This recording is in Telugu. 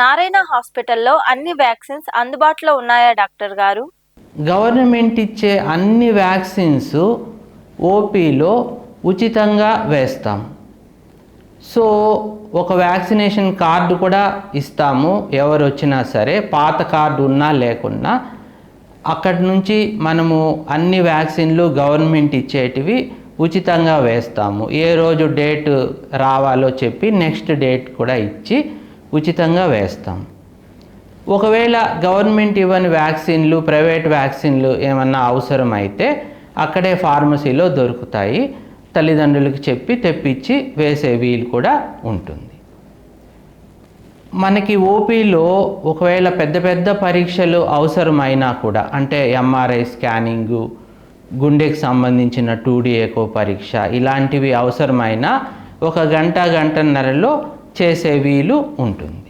నారాయణ హాస్పిటల్లో అన్ని వ్యాక్సిన్స్ అందుబాటులో ఉన్నాయా డాక్టర్ గారు? గవర్నమెంట్ ఇచ్చే అన్ని వ్యాక్సిన్స్ ఓపీలో ఉచితంగా వేస్తాం. సో ఒక వ్యాక్సినేషన్ కార్డు కూడా ఇస్తాము ఎవరు వచ్చినా సరే పాత కార్డు ఉన్నా లేకున్నా. అక్కడి నుంచి మనము అన్ని వ్యాక్సిన్లు గవర్నమెంట్ ఇచ్చేటివి ఉచితంగా వేస్తాము. ఏ రోజు డేట్ రావాలో చెప్పి నెక్స్ట్ డేట్ కూడా ఇచ్చి ఉచితంగా వేస్తాం. ఒకవేళ గవర్నమెంట్ ఇవ్వని వ్యాక్సిన్లు ప్రైవేట్ వ్యాక్సిన్లు ఏమన్నా అవసరమైతే అక్కడే ఫార్మసీలో దొరుకుతాయి. తల్లిదండ్రులకు చెప్పి తెప్పించి వేసే వీలు కూడా ఉంటుంది. మనకి ఓపీలో ఒకవేళ పెద్ద పెద్ద పరీక్షలు అవసరమైనా కూడా అంటే ఎంఆర్ఐ స్కానింగు గుండెకి సంబంధించిన టూడీ ఎకో పరీక్ష ఇలాంటివి అవసరమైనా ఒక గంట గంటన్నరలో చేసే వీలు ఉంటుంది.